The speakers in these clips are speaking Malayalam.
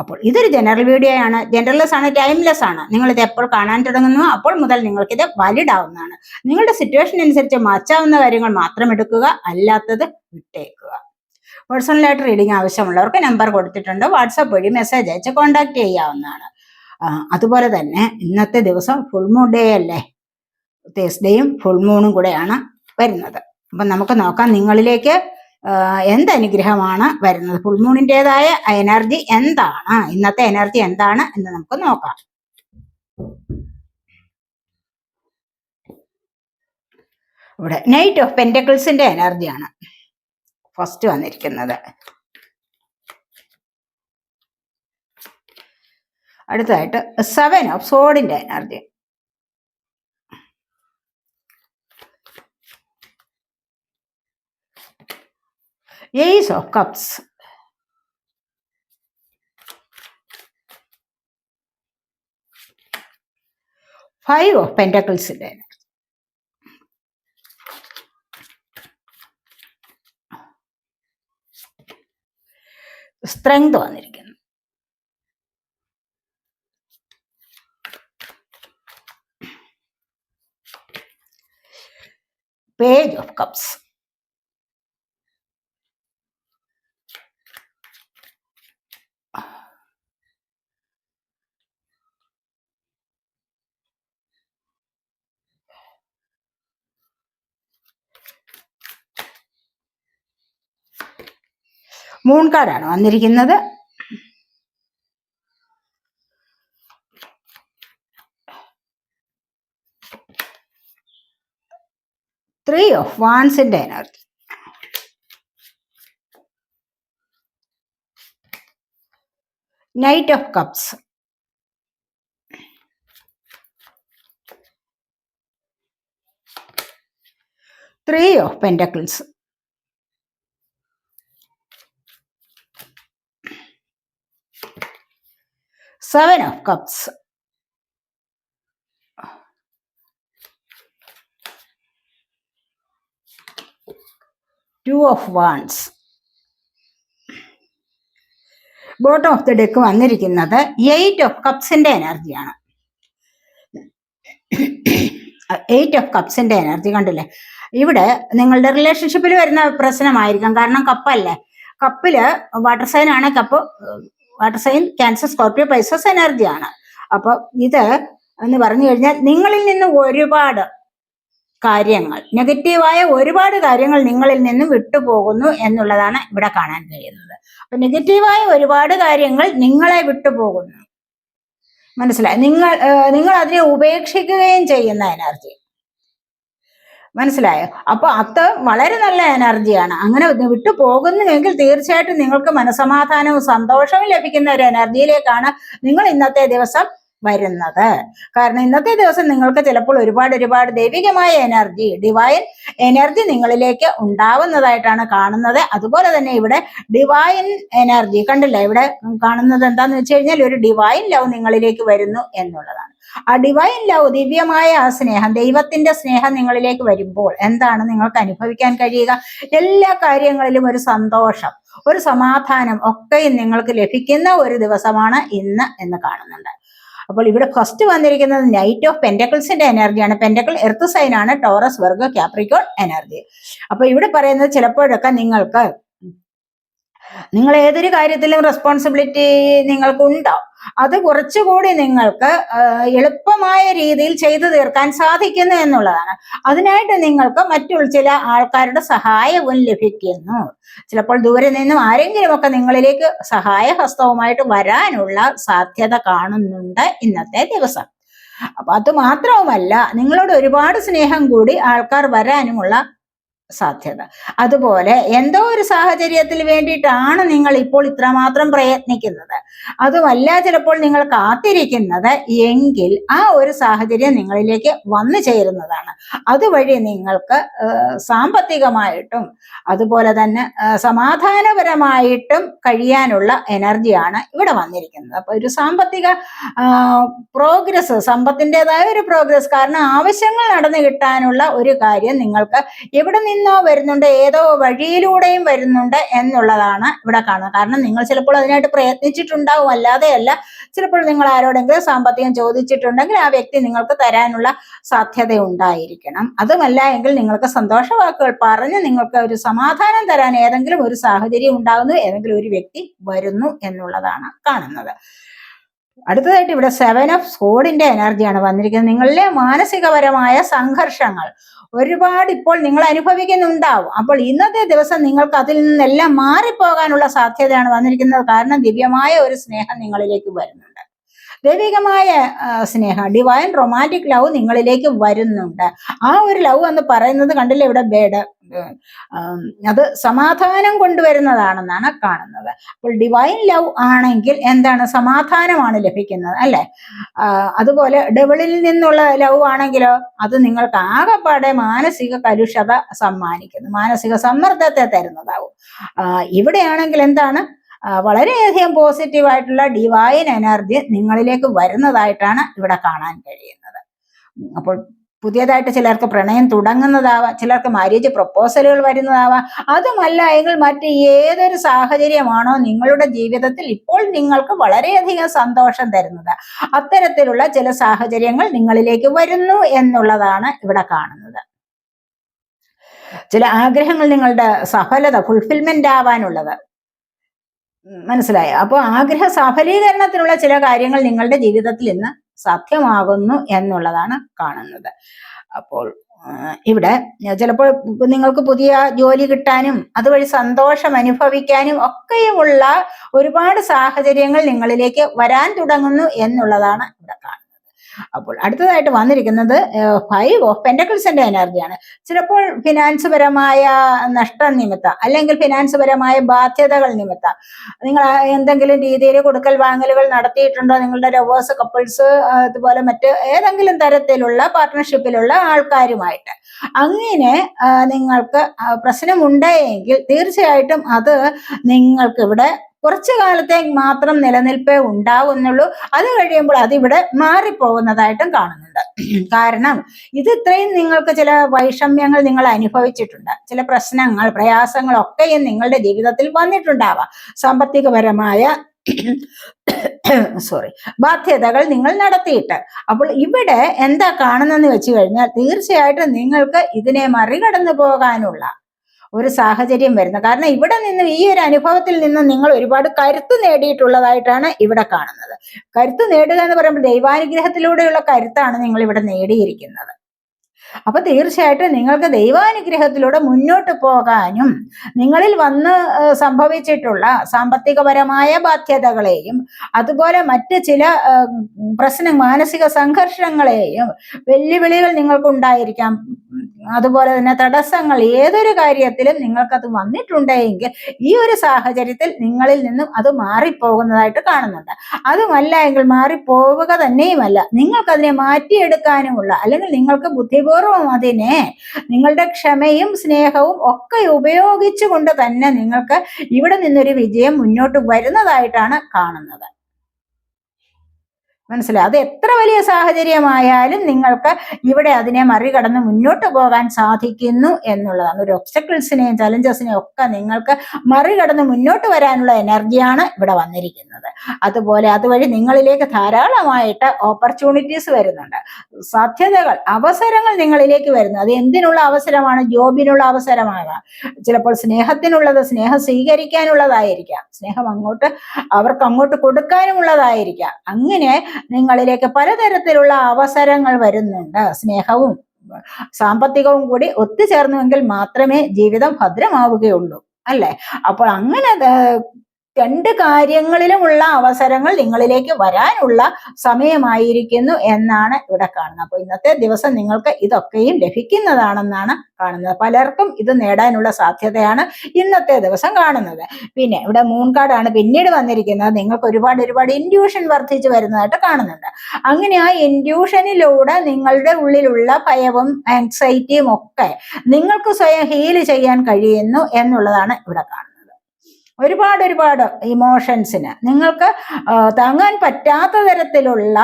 അപ്പോൾ ഇതൊരു ജനറൽ വീഡിയോ ആണ്. ജനറൽലെസ് ആണ് ടൈംലെസ് ആണ്. നിങ്ങൾ ഇത് എപ്പോൾ കാണാൻ തുടങ്ങുന്നു അപ്പോൾ മുതൽ നിങ്ങൾക്ക് ഇത് വാലിഡ് ആവുന്നതാണ്. നിങ്ങളുടെ സിറ്റുവേഷൻ അനുസരിച്ച് മാറ്റാവുന്ന കാര്യങ്ങൾ മാത്രം എടുക്കുക അല്ലാത്തത് വിട്ടേക്കുക. പേഴ്സണലായിട്ട് റീഡിംഗ് ആവശ്യമുള്ളവർക്ക് നമ്പർ കൊടുത്തിട്ടുണ്ട്. വാട്സപ്പ് വഴി മെസ്സേജ് അയച്ച് കോൺടാക്ട് ചെയ്യാവുന്നതാണ്. അതുപോലെ തന്നെ ഇന്നത്തെ ദിവസം ഫുൾ മൂൺ ഡേ അല്ലേ? തേഴ്സ്ഡേയും ഫുൾ മൂണും കൂടെയാണ് വരുന്നത്. അപ്പം നമുക്ക് നോക്കാം നിങ്ങളിലേക്ക് ആ, എന്ത് അനുഗ്രഹമാണ് വരുന്നത് ഫുൾമൂണിന്റെതായ എനർജി എന്താണ്? ഇന്നത്തെ എനർജി എന്താണ് എന്ന് നമുക്ക് നോക്കാം. ഇവിടെ നൈറ്റ് ഓഫ് പെന്റക്കിൾസിന്റെ എനർജിയാണ് ഫസ്റ്റ് വന്നിരിക്കുന്നത്. അടുത്തതായിട്ട് seven of സോഡിന്റെ energy ace of cups five of പെന്റക്കിൾസിന്റെ strength വന്നിരിക്കുന്നു. പേജ് ഓഫ് കപ്സ് മൂൺ കാർഡാണ് വന്നിരിക്കുന്നത് three of വാൻസിന്റെ energy knight of cups three of pentacles seven of cups two of wands bottom of the deck വന്നിരിക്കുന്നത് എയ്റ്റ് ഓഫ് കപ്സിന്റെ എനർജിയാണ്. എയ്റ്റ് ഓഫ് കപ്സിന്റെ എനർജി കണ്ടില്ലേ? ഇവിടെ നിങ്ങളുടെ റിലേഷൻഷിപ്പിൽ വരുന്ന പ്രശ്നമായിരിക്കും. കാരണം കപ്പല്ലേ? കപ്പിൽ വാട്ടർ സൈൻ ആണ്. Cup water sign Cancer Scorpio Pisces എനർജിയാണ് അപ്പൊ ഇത് എന്ന് പറഞ്ഞു കഴിഞ്ഞാൽ നിങ്ങളിൽ നിന്ന് ഒരുപാട് കാര്യങ്ങൾ നെഗറ്റീവായ ഒരുപാട് കാര്യങ്ങൾ നിങ്ങളിൽ നിന്നും വിട്ടുപോകുന്നു എന്നുള്ളതാണ് ഇവിടെ കാണാൻ കഴിയുന്നത്. അപ്പൊ നെഗറ്റീവായ ഒരുപാട് കാര്യങ്ങൾ നിങ്ങളെ വിട്ടുപോകുന്നു. മനസ്സിലായി? നിങ്ങൾ നിങ്ങൾ അതിനെ ഉപേക്ഷിക്കുകയും ചെയ്യുന്ന എനർജി മനസ്സിലായോ? അപ്പൊ അത് വളരെ നല്ല എനർജിയാണ്. അങ്ങനെ വിട്ടു പോകുന്നുവെങ്കിൽ തീർച്ചയായിട്ടും നിങ്ങൾക്ക് മനസമാധാനവും സന്തോഷവും ലഭിക്കുന്ന ഒരു എനർജിയിലേക്കാണ് നിങ്ങൾ ഇന്നത്തെ ദിവസം വരുന്നത്. കാരണം ഇന്നത്തെ ദിവസം നിങ്ങൾക്ക് ചിലപ്പോൾ ഒരുപാട് ഒരുപാട് ദൈവികമായ എനർജി ഡിവൈൻ എനർജി നിങ്ങളിലേക്ക് ഉണ്ടാവുന്നതായിട്ടാണ് കാണുന്നത്. അതുപോലെ തന്നെ ഇവിടെ ഡിവൈൻ എനർജി കണ്ടില്ല? ഇവിടെ കാണുന്നത് എന്താന്ന് വെച്ച് കഴിഞ്ഞാൽ ഒരു ഡിവൈൻ ലവ് നിങ്ങളിലേക്ക് വരുന്നു എന്നുള്ളതാണ്. ആ ഡിവൈൻ ലവ് ദിവ്യമായ ആ സ്നേഹം ദൈവത്തിന്റെ സ്നേഹം നിങ്ങളിലേക്ക് വരുമ്പോൾ എന്താണ് നിങ്ങൾക്ക് അനുഭവിക്കാൻ കഴിയുക? എല്ലാ കാര്യങ്ങളിലും ഒരു സന്തോഷം ഒരു സമാധാനം ഒക്കെയും നിങ്ങൾക്ക് ലഭിക്കുന്ന ഒരു ദിവസമാണ് ഇന്ന് എന്ന് കാണുന്നുണ്ട്. അപ്പോൾ ഇവിടെ ഫസ്റ്റ് വന്നിരിക്കുന്നത് നൈറ്റ് ഓഫ് പെന്റക്കിൾസിന്റെ എനർജിയാണ് പെന്റക്കിൾ എർത്ത് സൈൻ ആണ്. ടോറസ് വർഗ ക്യാപ്രിക്കോൺ എനർജി അപ്പൊ ഇവിടെ പറയുന്നത് ചിലപ്പോഴൊക്കെ നിങ്ങൾക്ക് നിങ്ങൾ ഏതൊരു കാര്യത്തിലും റെസ്പോൺസിബിലിറ്റി നിങ്ങൾക്കുണ്ടോ അത് കുറച്ചുകൂടി നിങ്ങൾക്ക് എളുപ്പമായ രീതിയിൽ ചെയ്തു തീർക്കാൻ സാധിക്കുന്നു എന്നുള്ളതാണ്. അതിനായിട്ട് നിങ്ങൾക്ക് മറ്റു ചില ആൾക്കാരുടെ സഹായവും ലഭിക്കുന്നു. ചിലപ്പോൾ ദൂരെ നിന്നും ആരെങ്കിലുമൊക്കെ നിങ്ങളിലേക്ക് സഹായഹസ്തവുമായിട്ട് വരാനുള്ള സാധ്യത കാണുന്നുണ്ട് ഇന്നത്തെ ദിവസം. അപ്പൊ അത് മാത്രവുമല്ല നിങ്ങളോട് ഒരുപാട് സ്നേഹം കൂടി ആൾക്കാർ വരാനുമുള്ള സാധ്യത. അതുപോലെ എന്തോ ഒരു സാഹചര്യത്തിൽ വേണ്ടിയിട്ടാണ് നിങ്ങൾ ഇപ്പോൾ ഇത്രമാത്രം പ്രയത്നിക്കുന്നത്. അതുമല്ല ചിലപ്പോൾ നിങ്ങൾ കാത്തിരിക്കുന്നത് എങ്കിൽ ആ ഒരു സാഹചര്യം നിങ്ങളിലേക്ക് വന്നു ചേരുന്നതാണ്. അതുവഴി നിങ്ങൾക്ക് സാമ്പത്തികമായിട്ടും അതുപോലെ തന്നെ സമാധാനപരമായിട്ടും കഴിയാനുള്ള എനർജിയാണ് ഇവിടെ വന്നിരിക്കുന്നത്. അപ്പൊ ഒരു സാമ്പത്തിക പ്രോഗ്രസ് സമ്പത്തിന്റെതായ ഒരു പ്രോഗ്രസ് കാരണം ആവശ്യങ്ങൾ നടന്നു കിട്ടാനുള്ള ഒരു കാര്യം നിങ്ങൾക്ക് എവിടെ നിന്നോ വരുന്നുണ്ട് ഏതോ വഴിയിലൂടെയും വരുന്നുണ്ട് എന്നുള്ളതാണ് ഇവിടെ കാണുന്നത്. കാരണം നിങ്ങൾ ചിലപ്പോൾ അതിനായിട്ട് പ്രയത്നിച്ചിട്ടുണ്ടാവും അല്ലാതെയല്ല ചിലപ്പോൾ നിങ്ങൾ ആരോടെങ്കിലും സാമ്പത്തികം ചോദിച്ചിട്ടുണ്ടെങ്കിൽ ആ വ്യക്തി നിങ്ങൾക്ക് തരാനുള്ള സാധ്യത ഉണ്ടായിരിക്കണം. അതുമല്ല എങ്കിൽ നിങ്ങൾക്ക് സന്തോഷവാക്കുകൾ പറഞ്ഞ് നിങ്ങൾക്ക് ഒരു സമാധാനം തരാൻ ഏതെങ്കിലും ഒരു സാഹചര്യം ഉണ്ടാകുന്നു ഏതെങ്കിലും ഒരു വ്യക്തി വരുന്നു എന്നുള്ളതാണ് കാണുന്നത്. അടുത്തതായിട്ട് ഇവിടെ സെവൻ ഓഫ് സോഡിന്റെ എനർജിയാണ് വന്നിരിക്കുന്നത്. നിങ്ങളിലെ മാനസികപരമായ സംഘർഷങ്ങൾ ഒരുപാട് ഇപ്പോൾ നിങ്ങൾ അനുഭവിക്കുന്നുണ്ടാവും. അപ്പോൾ ഇന്നത്തെ ദിവസം നിങ്ങൾക്ക് അതിൽ നിന്നെല്ലാം മാറിപ്പോകാനുള്ള സാധ്യതയാണ് വന്നിരിക്കുന്നത്. കാരണം ദിവ്യമായ ഒരു സ്നേഹം നിങ്ങളിലേക്ക് വരുന്നുണ്ട്. ദൈവികമായ സ്നേഹം ഡിവൈൻ റൊമാന്റിക് ലവ് നിങ്ങളിലേക്ക് വരുന്നുണ്ട്. ആ ഒരു ലവ് എന്ന് പറയുന്നത് കണ്ടില്ലേ ഇവിടെ ബേഡ് അത് സമാധാനം കൊണ്ടുവരുന്നതാണെന്നാണ് കാണുന്നത്. അപ്പോൾ ഡിവൈൻ ലവ് ആണെങ്കിൽ എന്താണ്? സമാധാനമാണ് ലഭിക്കുന്നത് അല്ലേ? അതുപോലെ ഡബിളിൽ നിന്നുള്ള ലവ് ആണെങ്കിലോ അത് നിങ്ങൾക്ക് ആകെപ്പാടെ മാനസിക കലുഷത സമ്മാനിക്കുന്നു. മാനസിക സമ്മർദ്ദത്തെ തരുന്നതാവും. ഇവിടെയാണെങ്കിൽ എന്താണ്? വളരെയധികം പോസിറ്റീവായിട്ടുള്ള ഡിവൈൻ എനർജി നിങ്ങളിലേക്ക് വരുന്നതായിട്ടാണ് ഇവിടെ കാണാൻ കഴിയുന്നത്. അപ്പോൾ പുതിയതായിട്ട് ചിലർക്ക് പ്രണയം തുടങ്ങുന്നതാവാം ചിലർക്ക് മാര്യേജ് പ്രപ്പോസലുകൾ വരുന്നതാവാം. അതുമല്ല എങ്കിൽ മറ്റ് ഏതൊരു സാഹചര്യമാണോ നിങ്ങളുടെ ജീവിതത്തിൽ ഇപ്പോൾ നിങ്ങൾക്ക് വളരെയധികം സന്തോഷം തരുന്നത്. അത്തരത്തിലുള്ള ചില സാഹചര്യങ്ങൾ നിങ്ങളിലേക്ക് വരുന്നു എന്നുള്ളതാണ് ഇവിടെ കാണുന്നത്. ചില ആഗ്രഹങ്ങൾ നിങ്ങളുടെ സഫലത ഫുൾഫിൽമെന്റ് ആവാനുള്ളത്. മനസ്സിലായോ? അപ്പോൾ ആഗ്രഹ സഫലീകരണത്തിനുള്ള ചില കാര്യങ്ങൾ നിങ്ങളുടെ ജീവിതത്തിൽ ഇന്ന് സാധ്യമാകുന്നു എന്നുള്ളതാണ് കാണുന്നത്. അപ്പോൾ ഇവിടെ ചിലപ്പോൾ നിങ്ങൾക്ക് പുതിയ ജോലി കിട്ടാനും അതുവഴി സന്തോഷം അനുഭവിക്കാനും ഒക്കെയുമുള്ള ഒരുപാട് സാഹചര്യങ്ങൾ നിങ്ങളിലേക്ക് വരാൻ തുടങ്ങുന്നു എന്നുള്ളതാണ് ഇവിടെ കാണുന്നത്. അപ്പോൾ അടുത്തതായിട്ട് വന്നിരിക്കുന്നത് ഫൈവ് ഓഫ് പെൻഡക്കിൾസിന്റെ എനർജിയാണ് ചിലപ്പോൾ ഫിനാൻസ് പരമായ നഷ്ടം നിമിത്തം അല്ലെങ്കിൽ ഫിനാൻസ് പരമായ ബാധ്യതകൾ നിമിത്തം. നിങ്ങൾ എന്തെങ്കിലും രീതിയിൽ കൊടുക്കൽ വാങ്ങലുകൾ നടത്തിയിട്ടുണ്ടോ? നിങ്ങളുടെ ലവേഴ്സ് കപ്പിൾസ് അതുപോലെ മറ്റ് ഏതെങ്കിലും തരത്തിലുള്ള പാർട്ട്ണർഷിപ്പിലുള്ള ആൾക്കാരുമായിട്ട്. അങ്ങനെ നിങ്ങൾക്ക് പ്രശ്നമുണ്ടെങ്കിൽ തീർച്ചയായിട്ടും അത് നിങ്ങൾക്ക് ഇവിടെ കുറച്ചു കാലത്തേക്ക് മാത്രം നിലനിൽപ്പേ ഉണ്ടാവുന്നുള്ളൂ. അത് കഴിയുമ്പോൾ അതിവിടെ മാറിപ്പോകുന്നതായിട്ടും കാണുന്നുണ്ട്. കാരണം ഇത് ഇത്രയും നിങ്ങൾക്ക് ചില വൈഷമ്യങ്ങൾ നിങ്ങൾ അനുഭവിച്ചിട്ടുണ്ട്. ചില പ്രശ്നങ്ങൾ പ്രയാസങ്ങളൊക്കെയും നിങ്ങളുടെ ജീവിതത്തിൽ വന്നിട്ടുണ്ടാവാം. സാമ്പത്തികപരമായ സോറി ബാധ്യതകൾ നിങ്ങൾ നടത്തിയിട്ട്. അപ്പോൾ ഇവിടെ എന്താ കാണുന്നെന്ന് വെച്ച് കഴിഞ്ഞാൽ തീർച്ചയായിട്ടും നിങ്ങൾക്ക് ഇതിനെ മറികടന്നു പോകാനുള്ള ഒരു സാഹചര്യം വരുന്നത്. കാരണം ഇവിടെ നിന്ന് ഈ ഒരു അനുഭവത്തിൽ നിന്ന് നിങ്ങൾ ഒരുപാട് കരുത്ത് നേടിയിട്ടുള്ളതായിട്ടാണ് ഇവിടെ കാണുന്നത്. കരുത്ത് നേടുക എന്ന് പറയുമ്പോൾ ദൈവാനുഗ്രഹത്തിലൂടെയുള്ള കരുത്താണ് നിങ്ങൾ ഇവിടെ നേടിയിരിക്കുന്നത്. അപ്പൊ തീർച്ചയായിട്ടും നിങ്ങൾക്ക് ദൈവാനുഗ്രഹത്തിലൂടെ മുന്നോട്ട് പോകാനും നിങ്ങളിൽ വന്ന് സംഭവിച്ചിട്ടുള്ള സാമ്പത്തികപരമായ ബാധ്യതകളെയും അതുപോലെ മറ്റ് ചില പ്രശ്ന മാനസിക സംഘർഷങ്ങളെയും വെല്ലുവിളികൾ നിങ്ങൾക്കുണ്ടായിരിക്കാം. അതുപോലെ തന്നെ തടസ്സങ്ങൾ ഏതൊരു കാര്യത്തിലും നിങ്ങൾക്കത് വന്നിട്ടുണ്ടെങ്കിൽ ഈ ഒരു സാഹചര്യത്തിൽ നിങ്ങളിൽ നിന്നും അത് മാറിപ്പോകുന്നതായിട്ട് കാണുന്നുണ്ട്. അതുമല്ല എങ്കിൽ മാറിപ്പോവുക തന്നെയുമല്ല. നിങ്ങൾക്കതിനെ മാറ്റിയെടുക്കാനുമുള്ള അല്ലെങ്കിൽ നിങ്ങൾക്ക് ബുദ്ധിപൂർവം അതിനെ. നിങ്ങളുടെ ക്ഷമയും സ്നേഹവും ഒക്കെ ഉപയോഗിച്ചുകൊണ്ട് തന്നെ നിങ്ങൾക്ക് ഇവിടെ നിന്നൊരു വിജയം മുന്നോട്ട് വരുന്നതായിട്ടാണ് കാണുന്നത്. മനസ്സിലായി? അത് എത്ര വലിയ സാഹചര്യമായാലും നിങ്ങൾക്ക് ഇവിടെ അതിനെ മറികടന്ന് മുന്നോട്ട് പോകാൻ സാധിക്കുന്നു എന്നുള്ളതാണ്. ഒരു ഒബ്സ്റ്റക്കിൾസിനെയും ചലഞ്ചസിനെയും ഒക്കെ നിങ്ങൾക്ക് മറികടന്ന് മുന്നോട്ട് വരാനുള്ള എനർജിയാണ് ഇവിടെ വന്നിരിക്കുന്നത്. അതുപോലെ അതുവഴി നിങ്ങളിലേക്ക് ധാരാളമായിട്ട് ഓപ്പർച്യൂണിറ്റീസ് വരുന്നുണ്ട്. സാധ്യതകൾ അവസരങ്ങൾ നിങ്ങളിലേക്ക് വരുന്നു. അത് എന്തിനുള്ള അവസരമാണ്? ജോബിനുള്ള അവസരമാകാം. ചിലപ്പോൾ സ്നേഹത്തിനുള്ളത് സ്നേഹം സ്വീകരിക്കാനുള്ളതായിരിക്കാം. സ്നേഹം അങ്ങോട്ട് അവർക്ക് അങ്ങോട്ട് കൊടുക്കാനുമുള്ളതായിരിക്കാം. അങ്ങനെ നിങ്ങളിലേക്ക് പലതരത്തിലുള്ള അവസരങ്ങൾ വരുന്നുണ്ട്. സ്നേഹവും സാമ്പത്തികവും കൂടി ഒത്തുചേർന്നുവെങ്കിൽ മാത്രമേ ജീവിതം ഭദ്രമാവുകയുള്ളൂ. അല്ലെ? അപ്പോൾ അങ്ങനെ രണ്ട് കാര്യങ്ങളിലുമുള്ള അവസരങ്ങൾ നിങ്ങളിലേക്ക് വരാനുള്ള സമയമായിരിക്കുന്നു എന്നാണ് ഇവിടെ കാണുന്നത്. അപ്പൊ ഇന്നത്തെ ദിവസം നിങ്ങൾക്ക് ഇതൊക്കെയും ലഭിക്കുന്നതാണെന്നാണ് കാണുന്നത്. പലർക്കും ഇത് നേടാനുള്ള സാധ്യതയാണ് ഇന്നത്തെ ദിവസം കാണുന്നത്. പിന്നെ ഇവിടെ മൂൺ കാർഡാണ് പിന്നീട് വന്നിരിക്കുന്നത്. നിങ്ങൾക്ക് ഒരുപാട് ഒരുപാട് ഇൻഡ്യൂഷൻ വർദ്ധിച്ചു വരുന്നതായിട്ട് കാണുന്നുണ്ട്. അങ്ങനെ ആ ഇൻഡ്യൂഷനിലൂടെ നിങ്ങളുടെ ഉള്ളിലുള്ള ഭയവും ആൻസൈറ്റിയും ഒക്കെ നിങ്ങൾക്ക് സ്വയം ഹീൽ ചെയ്യാൻ കഴിയുന്നു എന്നുള്ളതാണ് ഇവിടെ കാണുന്നത്. ഒരുപാട് ഒരുപാട് ഇമോഷൻസിന് നിങ്ങൾക്ക് താങ്ങാൻ പറ്റാത്ത തരത്തിലുള്ള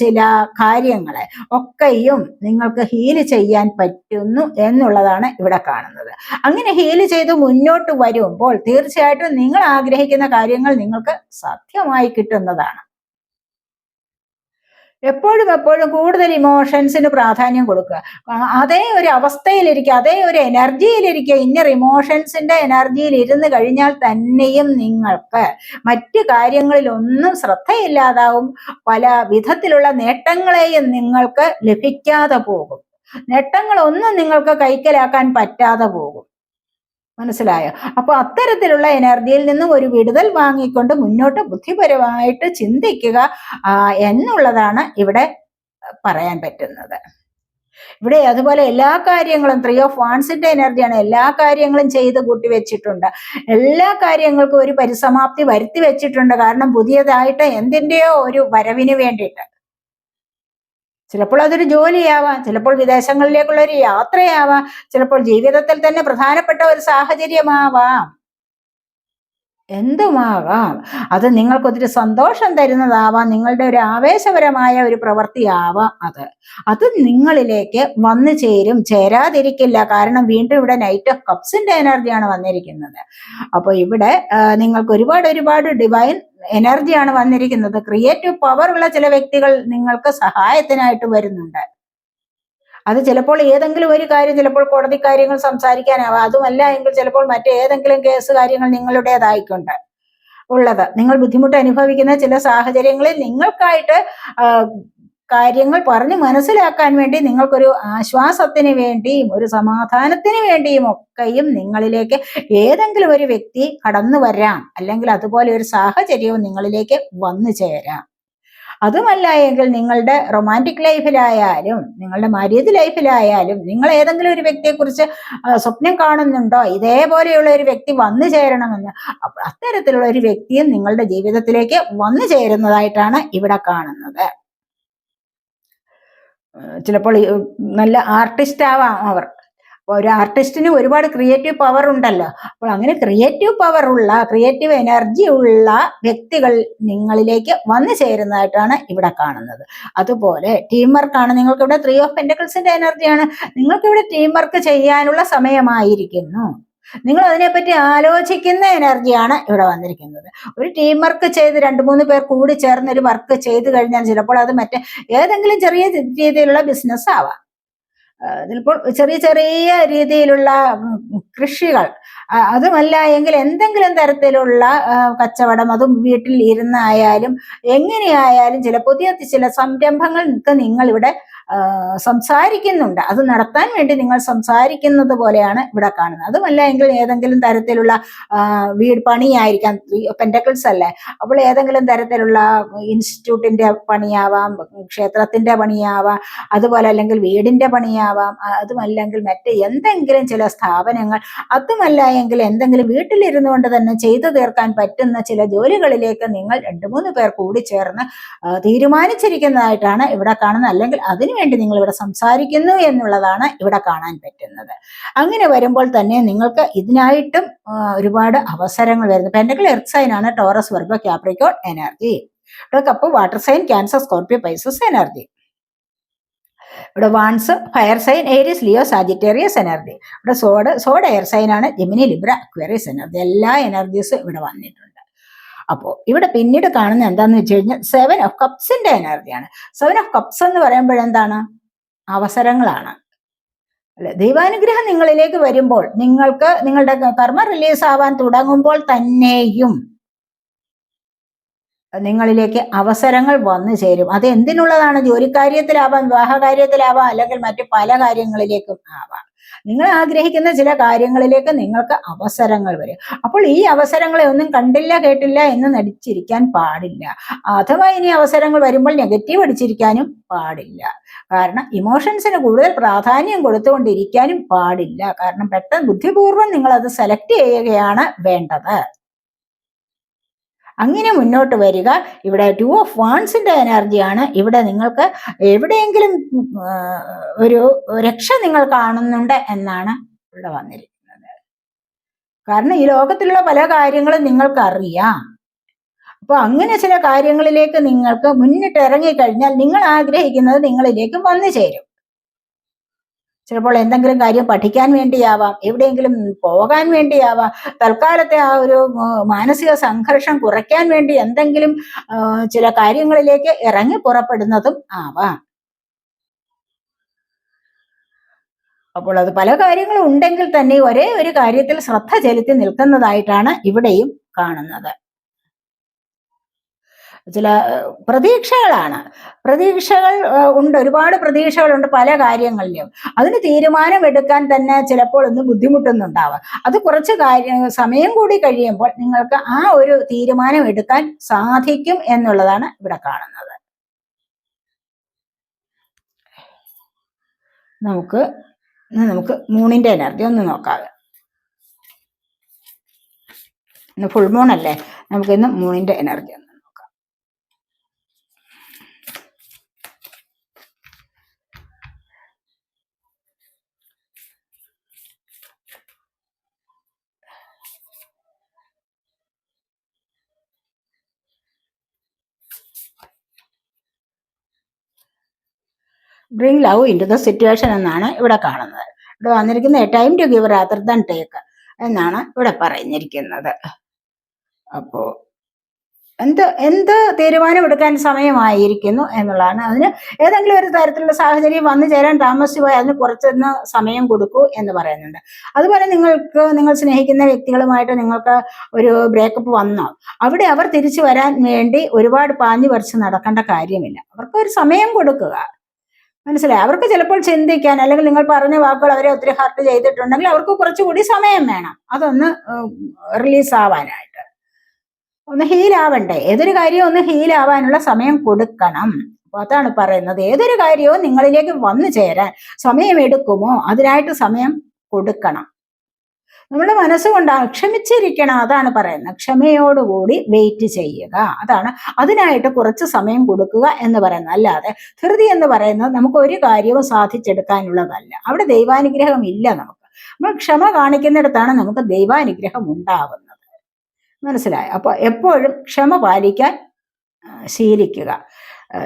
ചില കാര്യങ്ങളെ ഒക്കെയും നിങ്ങൾക്ക് ഹീൽ ചെയ്യാൻ പറ്റുന്നു എന്നുള്ളതാണ് ഇവിടെ കാണുന്നത്. അങ്ങനെ ഹീൽ ചെയ്ത് മുന്നോട്ട് വരുമ്പോൾ തീർച്ചയായിട്ടും നിങ്ങൾ ആഗ്രഹിക്കുന്ന കാര്യങ്ങൾ നിങ്ങൾക്ക് സാധ്യമായി കിട്ടുന്നതാണ്. എപ്പോഴും എപ്പോഴും കൂടുതൽ ഇമോഷൻസിന് പ്രാധാന്യം കൊടുക്കുക. അതേ ഒരു അവസ്ഥയിലിരിക്കുക അതേ ഒരു എനർജിയിലിരിക്കുക ഇന്നർ ഇമോഷൻസിന്റെ എനർജിയിൽ ഇരുന്ന് കഴിഞ്ഞാൽ തന്നെയും നിങ്ങൾക്ക് മറ്റ് കാര്യങ്ങളിലൊന്നും ശ്രദ്ധയില്ലാതാവും. പല വിധത്തിലുള്ള നേട്ടങ്ങളെയും നിങ്ങൾക്ക് ലഭിക്കാതെ പോകും. നേട്ടങ്ങളൊന്നും നിങ്ങൾക്ക് കൈക്കലാക്കാൻ പറ്റാതെ പോകും. മനസ്സിലായോ? അപ്പൊ അത്തരത്തിലുള്ള എനർജിയിൽ നിന്നും ഒരു വിടുതൽ വാങ്ങിക്കൊണ്ട് മുന്നോട്ട് ബുദ്ധിപരമായിട്ട് ചിന്തിക്കുക എന്നുള്ളതാണ് ഇവിടെ പറയാൻ പറ്റുന്നത്. ഇവിടെ അതുപോലെ എല്ലാ കാര്യങ്ങളും ത്രീ ഓഫ് വാൺസിന്റെ എനർജിയാണ് എല്ലാ കാര്യങ്ങളും ചെയ്ത് കൂട്ടി വെച്ചിട്ടുണ്ട് എല്ലാ കാര്യങ്ങൾക്കും ഒരു പരിസമാപ്തി വരുത്തി വെച്ചിട്ടുണ്ട്. കാരണം പുതിയതായിട്ട് എന്തിന്റെയോ ഒരു വരവിന് വേണ്ടിയിട്ട്. ചിലപ്പോൾ അതൊരു ജോലിയാവാം ചിലപ്പോൾ വിദേശങ്ങളിലേക്കുള്ള ഒരു യാത്രയാവാം ചിലപ്പോൾ ജീവിതത്തിൽ തന്നെ പ്രധാനപ്പെട്ട ഒരു സാഹചര്യമാവാം. എന്തുമാകാം? അത് നിങ്ങൾക്കൊത്തിരി സന്തോഷം തരുന്നതാവാം നിങ്ങളുടെ ഒരു ആവേശപരമായ ഒരു പ്രവൃത്തിയാവാം അത്. അത് നിങ്ങളിലേക്ക് വന്നു ചേരും ചേരാതിരിക്കില്ല. കാരണം വീണ്ടും ഇവിടെ നൈറ്റ് ഓഫ് കപ്സിന്റെ എനർജിയാണ് വന്നിരിക്കുന്നത്. അപ്പോൾ ഇവിടെ നിങ്ങൾക്ക് ഒരുപാട് ഒരുപാട് ഡിവൈൻ എനർജിയാണ് വന്നിരിക്കുന്നത്. ക്രിയേറ്റീവ് പവർ ഉള്ള ചില വ്യക്തികൾ നിങ്ങൾക്ക് സഹായത്തിനായിട്ട് വരുന്നുണ്ട്. അത് ചിലപ്പോൾ ഏതെങ്കിലും ഒരു കാര്യം ചിലപ്പോൾ കോടതി കാര്യങ്ങൾ സംസാരിക്കാനാവാം. അതുമല്ല എങ്കിൽ ചിലപ്പോൾ മറ്റേതെങ്കിലും കേസ് കാര്യങ്ങൾ നിങ്ങളുടേതായിക്കൊണ്ട് ഉള്ളത്. നിങ്ങൾ ബുദ്ധിമുട്ട് അനുഭവിക്കുന്ന ചില സാഹചര്യങ്ങളിൽ നിങ്ങൾക്കായിട്ട് കാര്യങ്ങൾ പറഞ്ഞ് മനസ്സിലാക്കാൻ വേണ്ടി നിങ്ങൾക്കൊരു ആശ്വാസത്തിന് വേണ്ടിയും ഒരു സമാധാനത്തിന് വേണ്ടിയും ഒക്കെയും നിങ്ങളിലേക്ക് ഏതെങ്കിലും ഒരു വ്യക്തി കടന്നു വരാം. അല്ലെങ്കിൽ അതുപോലെ ഒരു സാഹചര്യവും നിങ്ങളിലേക്ക് വന്നു ചേരാം. അതുമല്ല എങ്കിൽ നിങ്ങളുടെ റൊമാന്റിക് ലൈഫിലായാലും നിങ്ങളുടെ മാര്യേജ് ലൈഫിലായാലും നിങ്ങൾ ഏതെങ്കിലും ഒരു വ്യക്തിയെക്കുറിച്ച് സ്വപ്നം കാണുന്നുണ്ടോ? ഇതേപോലെയുള്ള ഒരു വ്യക്തി വന്നു ചേരണമെന്ന്. അത്തരത്തിലുള്ള ഒരു വ്യക്തിയും നിങ്ങളുടെ ജീവിതത്തിലേക്ക് വന്നു ചേരുന്നതായിട്ടാണ് ഇവിടെ കാണുന്നത്. ചിലപ്പോൾ നല്ല ആർട്ടിസ്റ്റ് ആവാം അവർ. ഒരു ആർട്ടിസ്റ്റിന് ഒരുപാട് ക്രിയേറ്റീവ് പവർ ഉണ്ടല്ലോ. അപ്പോൾ അങ്ങനെ ക്രിയേറ്റീവ് പവർ ഉള്ള ക്രിയേറ്റീവ് എനർജി ഉള്ള വ്യക്തികൾ നിങ്ങളിലേക്ക് വന്നു ചേരുന്നതായിട്ടാണ് ഇവിടെ കാണുന്നത്. അതുപോലെ ടീം വർക്കാണ് നിങ്ങൾക്ക് ഇവിടെ ത്രീ ഓഫ് പെന്റക്കിൾസിന്റെ എനർജിയാണ് നിങ്ങൾക്ക് ഇവിടെ ടീം വർക്ക് ചെയ്യാനുള്ള സമയമായിരിക്കുന്നു. നിങ്ങൾ അതിനെപ്പറ്റി ആലോചിക്കുന്ന എനർജിയാണ് ഇവിടെ വന്നിരിക്കുന്നത്. ഒരു ടീം വർക്ക് ചെയ്ത് രണ്ട് മൂന്ന് പേർ കൂടി ചേർന്ന് ഒരു വർക്ക് ചെയ്ത് കഴിഞ്ഞാൽ ചിലപ്പോൾ അത് മറ്റേ ഏതെങ്കിലും ചെറിയ രീതിയിലുള്ള ബിസിനസ് ആവാം. ചിലപ്പോൾ ചെറിയ ചെറിയ രീതിയിലുള്ള കൃഷികൾ. അതുമല്ല എങ്കിൽ എന്തെങ്കിലും തരത്തിലുള്ള കച്ചവടം അതും വീട്ടിൽ ഇരുന്നായാലും എങ്ങനെയായാലും ചില പുതിയ ചില സംരംഭങ്ങൾക്ക് നിങ്ങൾ ഇവിടെ സംസാരിക്കുന്നുണ്ട്. അത് നടത്താൻ വേണ്ടി നിങ്ങൾ സംസാരിക്കുന്നത് പോലെയാണ് ഇവിടെ കാണുന്നത്. അതുമല്ല എങ്കിൽ ഏതെങ്കിലും തരത്തിലുള്ള വീട് പണിയായിരിക്കാം. പെന്റക്കിൾസ് അല്ലേ? അപ്പോൾ ഏതെങ്കിലും തരത്തിലുള്ള ഇൻസ്റ്റിറ്റ്യൂട്ടിന്റെ പണിയാവാം ക്ഷേത്രത്തിന്റെ പണിയാവാം അതുപോലെ അല്ലെങ്കിൽ വീടിന്റെ പണിയാവാം അതുമല്ലെങ്കിൽ മറ്റ് എന്തെങ്കിലും ചില സ്ഥാപനങ്ങൾ അതുമല്ല എങ്കിൽ എന്തെങ്കിലും വീട്ടിലിരുന്നു കൊണ്ട് തന്നെ ചെയ്തു തീർക്കാൻ പറ്റുന്ന ചില ജോലികളിലേക്ക് നിങ്ങൾ രണ്ടു മൂന്ന് പേർ കൂടി ചേർന്ന് തീരുമാനിച്ചിരിക്കുന്നതായിട്ടാണ് ഇവിടെ കാണുന്നത്. അല്ലെങ്കിൽ അതിനുവേണ്ടി നിങ്ങൾ ഇവിടെ സംസാരിക്കുന്നു എന്നുള്ളതാണ് ഇവിടെ കാണാൻ പറ്റുന്നത്. അങ്ങനെ വരുമ്പോൾ തന്നെ നിങ്ങൾക്ക് ഇതിനായിട്ടും ഒരുപാട് അവസരങ്ങൾ വരുന്നു. പെൻഡകൾ എർത്ത് സൈൻ ആണ് ടോറസ് വർഗ ക്യാപ്രിക്കോൺ എനർജി ഇവിടെ cup water sign Cancer Scorpio Pisces energy ഇവിടെ wands fire sign Aries Leo Sagittarius energy ഇവിടെ സോഡ് സോഡ് എയർ സൈൻ ആണ് ജെമിനി ലിബ്ര അക്വേറിയസ് എനർജി എല്ലാ എനർജീസും ഇവിടെ വന്നിട്ടുണ്ട്. അപ്പോൾ ഇവിടെ പിന്നീട് കാണുന്ന എന്താന്ന് വെച്ച് കഴിഞ്ഞാൽ സെവൻ ഓഫ് കപ്സിന്റെ എനർജിയാണ്. സെവൻ ഓഫ് കപ്സ് എന്ന് പറയുമ്പോഴെന്താണ് അവസരങ്ങളാണ്. അല്ലെ? ദൈവാനുഗ്രഹം നിങ്ങളിലേക്ക് വരുമ്പോൾ നിങ്ങൾക്ക് നിങ്ങളുടെ കർമ്മ റിലീസ് ആവാൻ തുടങ്ങുമ്പോൾ തന്നെയും നിങ്ങളിലേക്ക് അവസരങ്ങൾ വന്നു ചേരും. അത് എന്തിനുള്ളതാണ്? ജോലിക്കാര്യത്തിലാവാം വിവാഹകാര്യത്തിലാവാം അല്ലെങ്കിൽ മറ്റു പല കാര്യങ്ങളിലേക്കും ആവാം. നിങ്ങൾ ആഗ്രഹിക്കുന്ന ചില കാര്യങ്ങളിലേക്ക് നിങ്ങൾക്ക് അവസരങ്ങൾ വരും. അപ്പോൾ ഈ അവസരങ്ങളെ ഒന്നും കണ്ടില്ല കേട്ടില്ല എന്ന് നടിച്ചിരിക്കാൻ പാടില്ല. അഥവാ ഇനി അവസരങ്ങൾ വരുമ്പോൾ നെഗറ്റീവ് അടിച്ചിരിക്കാനും പാടില്ല. കാരണം ഇമോഷൻസിന് കൂടുതൽ പ്രാധാന്യം കൊടുത്തുകൊണ്ടിരിക്കാനും പാടില്ല. കാരണം പെട്ടെന്ന് ബുദ്ധിപൂർവം നിങ്ങൾ അത് സെലക്ട് ചെയ്യുകയാണ് വേണ്ടത്. അങ്ങനെ മുന്നോട്ട് വരിക. ഇവിടെ ടു ഓഫ് വാൺസിന്റെ എനർജിയാണ്. ഇവിടെ നിങ്ങൾക്ക് എവിടെയെങ്കിലും ഒരു രക്ഷ നിങ്ങൾ കാണുന്നുണ്ട് എന്നാണ് ഇവിടെ വന്നിരിക്കുന്നത്. കാരണം ഈ ലോകത്തിലുള്ള പല കാര്യങ്ങളും നിങ്ങൾക്ക് അറിയാം അപ്പൊ അങ്ങനെ ചില കാര്യങ്ങളിലേക്ക് നിങ്ങൾക്ക് മുന്നിട്ട് ഇറങ്ങിക്കഴിഞ്ഞാൽ നിങ്ങൾ ആഗ്രഹിക്കുന്നത് നിങ്ങളിലേക്ക് വന്നു ചേരും. ചിലപ്പോൾ എന്തെങ്കിലും കാര്യം പഠിക്കാൻ വേണ്ടിയാവാം എവിടെയെങ്കിലും പോകാൻ വേണ്ടിയാവാം. തൽക്കാലത്തെ ആ ഒരു മാനസിക സംഘർഷം കുറയ്ക്കാൻ വേണ്ടി എന്തെങ്കിലും ചില കാര്യങ്ങളിലേക്ക് ഇറങ്ങി പുറപ്പെടുന്നതും ആവാം. അപ്പോൾ അത് പല കാര്യങ്ങളും ഉണ്ടെങ്കിൽ തന്നെ ഒരേ ഒരു കാര്യത്തിൽ ശ്രദ്ധ ചെലുത്തി നിൽക്കുന്നതായിട്ടാണ് ഇവിടെയും കാണുന്നത്. ചില പ്രതീക്ഷകളാണ്. പ്രതീക്ഷകൾ ഉണ്ട്. ഒരുപാട് പ്രതീക്ഷകളുണ്ട് പല കാര്യങ്ങളിലും. അതിന് തീരുമാനമെടുക്കാൻ തന്നെ ചിലപ്പോൾ ഒന്ന് ബുദ്ധിമുട്ടുന്നുണ്ടാവാം. അത് കുറച്ച് കാര്യ സമയം കൂടി കഴിയുമ്പോൾ നിങ്ങൾക്ക് ആ ഒരു തീരുമാനം എടുക്കാൻ സാധിക്കും എന്നുള്ളതാണ് ഇവിടെ കാണുന്നത്. നമുക്ക് നമുക്ക് മൂണിന്റെ എനർജി ഒന്ന് നോക്കാം. ഇന്ന് ഫുൾ മൂൺ അല്ലേ? നമുക്ക് ഇന്ന് മൂണിന്റെ എനർജി ഒന്ന് bring love in to the situation എന്നാണ് ഇവിടെ കാണുന്നത്. ഇവിടെ വന്നിരിക്കുന്ന time to give rather than take എന്നാണ് ഇവിടെ പറഞ്ഞിരിക്കുന്നത്. അപ്പോ എന്ത് എന്ത് തീരുമാനമെടുക്കാൻ സമയമായിരിക്കുന്നു എന്നുള്ളതാണ്. അതിന് ഏതെങ്കിലും ഒരു തരത്തിലുള്ള സാഹചര്യം വന്നു ചേരാൻ താമസിച്ചു പോയാൽ അതിന് കുറച്ചൊന്ന് സമയം കൊടുക്കൂ എന്ന് പറയുന്നുണ്ട്. അതുപോലെ നിങ്ങൾക്ക് നിങ്ങൾ സ്നേഹിക്കുന്ന വ്യക്തികളുമായിട്ട് നിങ്ങൾക്ക് ഒരു ബ്രേക്കപ്പ് വന്നോ. അവിടെ അവർ തിരിച്ചു വരാൻ വേണ്ടി ഒരുപാട് പാഞ്ഞു പറിച്ച് നടക്കേണ്ട കാര്യമില്ല. അവർക്ക് ഒരു സമയം കൊടുക്കുക. മനസ്സിലായി? അവർക്ക് ചിലപ്പോൾ ചിന്തിക്കാൻ അല്ലെങ്കിൽ നിങ്ങൾ പറഞ്ഞ വാക്കുകൾ അവരെ ഒത്തിരി ഹർട്ട് ചെയ്തിട്ടുണ്ടെങ്കിൽ അവർക്ക് കുറച്ചുകൂടി സമയം വേണം. അതൊന്ന് റിലീസ് ആവാനായിട്ട്. ഒന്ന് ഹീൽ ആവണ്ടേ? ഏതൊരു കാര്യവും ഒന്ന് ഹീൽ ആവാനുള്ള സമയം കൊടുക്കണം. അപ്പൊ അതാണ് പറയുന്നത്. ഏതൊരു കാര്യവും നിങ്ങളിലേക്ക് വന്നു ചേരാൻ സമയം എടുക്കുമോ? അതിനായിട്ട് സമയം കൊടുക്കണം. നമ്മുടെ മനസ്സുകൊണ്ട് ക്ഷമിച്ചിരിക്കണം അതാണ് പറയുന്നത്. ക്ഷമയോടുകൂടി വെയിറ്റ് ചെയ്യുക. അതാണ് അതിനായിട്ട് കുറച്ച് സമയം കൊടുക്കുക എന്ന് പറയുന്നത്. അല്ലാതെ ധൃതി എന്ന് പറയുന്നത് നമുക്ക് ഒരു കാര്യവും സാധിച്ചെടുക്കാനുള്ളതല്ല. അവിടെ ദൈവാനുഗ്രഹം ഇല്ല നമുക്ക്. നമ്മൾ ക്ഷമ കാണിക്കുന്നിടത്താണ് നമുക്ക് ദൈവാനുഗ്രഹം ഉണ്ടാവുന്നത്. മനസ്സിലായോ? അപ്പോൾ എപ്പോഴും ക്ഷമ പാലിക്കാൻ ശീലിക്കുക.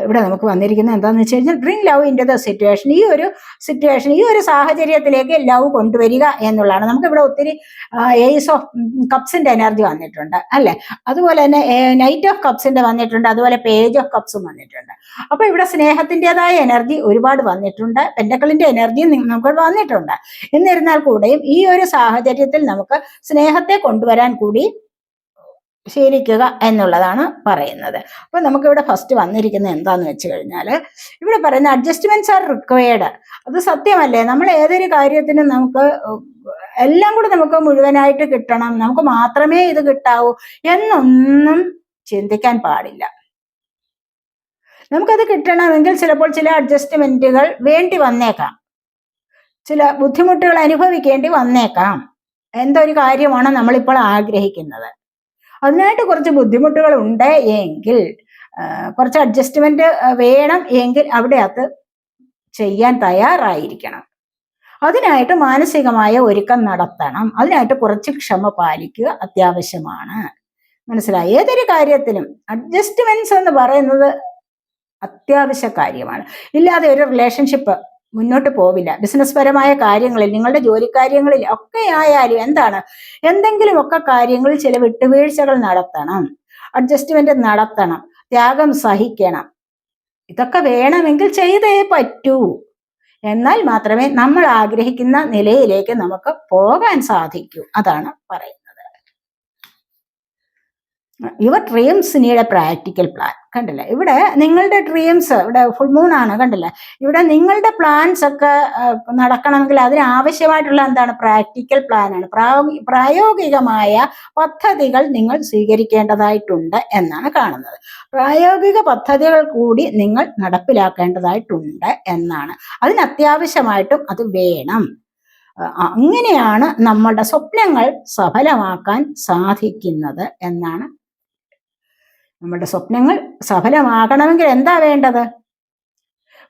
ഇവിടെ നമുക്ക് വന്നിരിക്കുന്നത് എന്താണെന്ന് വെച്ച് കഴിഞ്ഞാൽ bring love in the situation ഈ ഒരു സിറ്റുവേഷൻ ഈ ഒരു സാഹചര്യത്തിലേക്ക് ലവ് കൊണ്ടുവരിക എന്നുള്ളതാണ്. നമുക്ക് ഇവിടെ ഒത്തിരി എയ്സ് ഓഫ് കപ്സിന്റെ എനർജി വന്നിട്ടുണ്ട് അല്ലെ? അതുപോലെ തന്നെ നൈറ്റ് ഓഫ് കപ്സിന്റെ വന്നിട്ടുണ്ട് അതുപോലെ പേജ് ഓഫ് കപ്സും വന്നിട്ടുണ്ട്. അപ്പൊ ഇവിടെ സ്നേഹത്തിന്റെതായ എനർജി ഒരുപാട് വന്നിട്ടുണ്ട് പെൻഡക്കളിന്റെ എനർജിയും നമുക്ക് വന്നിട്ടുണ്ട്. എന്നിരുന്നാൽ കൂടെയും ഈ ഒരു സാഹചര്യത്തിൽ നമുക്ക് സ്നേഹത്തെ കൊണ്ടുവരാൻ കൂടി ശീലിക്കുക എന്നുള്ളതാണ് പറയുന്നത്. അപ്പൊ നമുക്കിവിടെ ഫസ്റ്റ് വന്നിരിക്കുന്നത് എന്താന്ന് വെച്ച് കഴിഞ്ഞാൽ ഇവിടെ പറയുന്ന അഡ്ജസ്റ്റ്മെന്റ്സ് ആർ റിക്വയർഡ് അത് സത്യമല്ലേ? നമ്മൾ ഏതൊരു കാര്യത്തിനും നമുക്ക് എല്ലാം കൂടെ നമുക്ക് മുഴുവനായിട്ട് കിട്ടണം. നമുക്ക് മാത്രമേ ഇത് കിട്ടാവൂ എന്നൊന്നും ചിന്തിക്കാൻ പാടില്ല. നമുക്കത് കിട്ടണമെങ്കിൽ ചിലപ്പോൾ ചില അഡ്ജസ്റ്റ്മെന്റുകൾ വേണ്ടി വന്നേക്കാം. ചില ബുദ്ധിമുട്ടുകൾ അനുഭവിക്കേണ്ടി വന്നേക്കാം. എന്തൊരു കാര്യമാണ് നമ്മളിപ്പോൾ ആഗ്രഹിക്കുന്നത്? അതിനായിട്ട് കുറച്ച് ബുദ്ധിമുട്ടുകൾ ഉണ്ട് എങ്കിൽ കുറച്ച് അഡ്ജസ്റ്റ്മെന്റ് വേണം എങ്കിൽ അവിടെ അത് ചെയ്യാൻ തയ്യാറായിരിക്കണം. അതിനായിട്ട് മാനസികമായ ഒരുക്കം നടത്തണം. അതിനായിട്ട് കുറച്ച് ക്ഷമ പാലിക്കുക അത്യാവശ്യമാണ്. മനസ്സിലായി? ഏതൊരു കാര്യത്തിലും അഡ്ജസ്റ്റ്മെന്റ്സ് എന്ന് പറയുന്നത് അത്യാവശ്യ കാര്യമാണ്. ഇല്ലാതെ ഒരു റിലേഷൻഷിപ്പ് മുന്നോട്ട് പോവില്ല. ബിസിനസ് പരമായ കാര്യങ്ങളിൽ നിങ്ങളുടെ ജോലിക്കാര്യങ്ങളിൽ ഒക്കെ ആയാലും എന്താണ്? എന്തെങ്കിലും ഒക്കെ കാര്യങ്ങളിൽ ചില വിട്ടുവീഴ്ചകൾ നടത്തണം. അഡ്ജസ്റ്റ്മെന്റ് നടത്തണം. ത്യാഗം സഹിക്കണം. ഇതൊക്കെ വേണമെങ്കിൽ ചെയ്തേ പറ്റൂ. എന്നാൽ മാത്രമേ നമ്മൾ ആഗ്രഹിക്കുന്ന നിലയിലേക്ക് നമുക്ക് പോകാൻ സാധിക്കൂ. അതാണ് പറയുന്നത്. Your dreams need a practical plan കണ്ടില്ലേ? ഇവിടെ നിങ്ങളുടെ ഡ്രീംസ് ഇവിടെ ഫുൾ മൂൺ ആണ് കണ്ടില്ലേ? ഇവിടെ നിങ്ങളുടെ പ്ലാൻസ് ഒക്കെ നടക്കണമെങ്കിൽ അതിന് ആവശ്യമായിട്ടുള്ള എന്താണ്? പ്രാക്ടിക്കൽ പ്ലാൻ ആണ്. പ്രായോഗികമായ പദ്ധതികൾ നിങ്ങൾ സ്വീകരിക്കേണ്ടതായിട്ടുണ്ട് എന്നാണ് കാണുന്നത്. പ്രായോഗിക പദ്ധതികൾ കൂടി നിങ്ങൾ നടപ്പിലാക്കേണ്ടതായിട്ടുണ്ട് എന്നാണ്. അതിന് അത്യാവശ്യമായിട്ടും അത് വേണം. അങ്ങനെയാണ് നമ്മളുടെ സ്വപ്നങ്ങൾ സഫലമാക്കാൻ സാധിക്കുന്നത് എന്നാണ് നമ്മുടെ സ്വപ്നങ്ങൾ സഫലമാകണമെങ്കിൽ എന്താ വേണ്ടത്?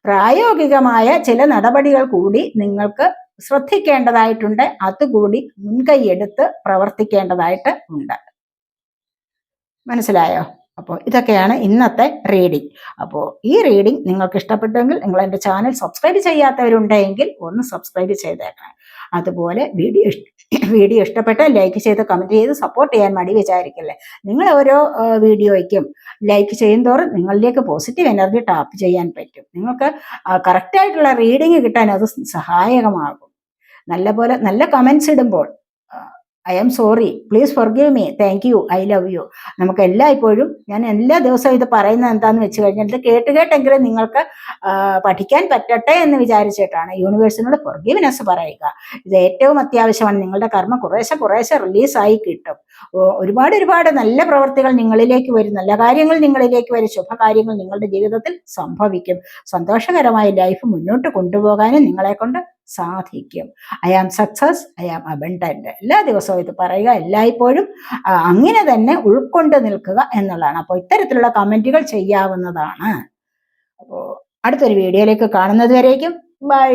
പ്രായോഗികമായ ചില നടപടികൾ കൂടി നിങ്ങൾക്ക് ശ്രദ്ധിക്കേണ്ടതായിട്ടുണ്ട്. അതുകൂടി മുൻകൈയെടുത്ത് പ്രവർത്തിക്കേണ്ടതായിട്ട് ഉണ്ട്. മനസ്സിലായോ? അപ്പോൾ ഇതൊക്കെയാണ് ഇന്നത്തെ റീഡിംഗ് അപ്പോൾ ഈ റീഡിംഗ് നിങ്ങൾക്ക് ഇഷ്ടപ്പെട്ടെങ്കിൽ നിങ്ങൾ എന്റെ ചാനൽ സബ്സ്ക്രൈബ് ചെയ്യാത്തവരുണ്ടെങ്കിൽ ഒന്ന് സബ്സ്ക്രൈബ് ചെയ്തേക്കണം. അതുപോലെ വീഡിയോ വീഡിയോ ഇഷ്ടപ്പെട്ടാൽ ലൈക്ക് ചെയ്ത് കമന്റ് ചെയ്ത് സപ്പോർട്ട് ചെയ്യാൻ മടി വിചാരിക്കല്ലേ? നിങ്ങൾ ഓരോ വീഡിയോയ്ക്കും ലൈക്ക് ചെയ്യുന്തോറും നിങ്ങളിലേക്ക് പോസിറ്റീവ് എനർജി ടാപ്പ് ചെയ്യാൻ പറ്റും. നിങ്ങൾക്ക് കറക്റ്റായിട്ടുള്ള റീഡിങ് കിട്ടാൻ അത് സഹായകമാകും. നല്ല പോലെ നല്ല കമൻസ് ഇടുമ്പോൾ I am sorry please forgive me thank you I love you നമുക്ക് എല്ലായ്പ്പോഴും ഞാൻ എല്ലാ ദിവസവും ഇത് പറയുന്നത് എന്താന്ന് വെച്ച് കഴിഞ്ഞാൽ ഇത് കേട്ട് കേട്ടെങ്കിലും നിങ്ങൾക്ക് പഠിക്കാൻ പറ്റട്ടെ എന്ന് വിചാരിച്ചിട്ടാണ് യൂണിവേഴ്സിനോട് ഫൊർഗീവ്നെസ് പറയുക. ഇത് ഏറ്റവും അത്യാവശ്യമാണ്. നിങ്ങളുടെ കർമ്മ കുറേശ്ശെ കുറേശ്ശെ റിലീസായി കിട്ടും. ഒരുപാട് ഒരുപാട് നല്ല പ്രവർത്തികൾ നിങ്ങളിലേക്ക് വരും. നല്ല കാര്യങ്ങൾ നിങ്ങളിലേക്ക് വരും. ശുഭകാര്യങ്ങൾ നിങ്ങളുടെ ജീവിതത്തിൽ സംഭവിക്കും. സന്തോഷകരമായ ലൈഫ് മുന്നോട്ട് കൊണ്ടുപോകാനും നിങ്ങളെ കൊണ്ട് സാധിക്കും. I am success I am abundant എല്ലാ ദിവസവും ഇത് പറയുക എല്ലായ്പ്പോഴും അങ്ങനെ തന്നെ ഉൾക്കൊണ്ട് നിൽക്കുക എന്നുള്ളതാണ്. അപ്പോൾ ഇത്തരത്തിലുള്ള കമന്റുകൾ ചെയ്യാവുന്നതാണ്. അപ്പോൾ അടുത്തൊരു വീഡിയോയിലേക്ക് കാണുന്നത് വരേക്കും. ബൈ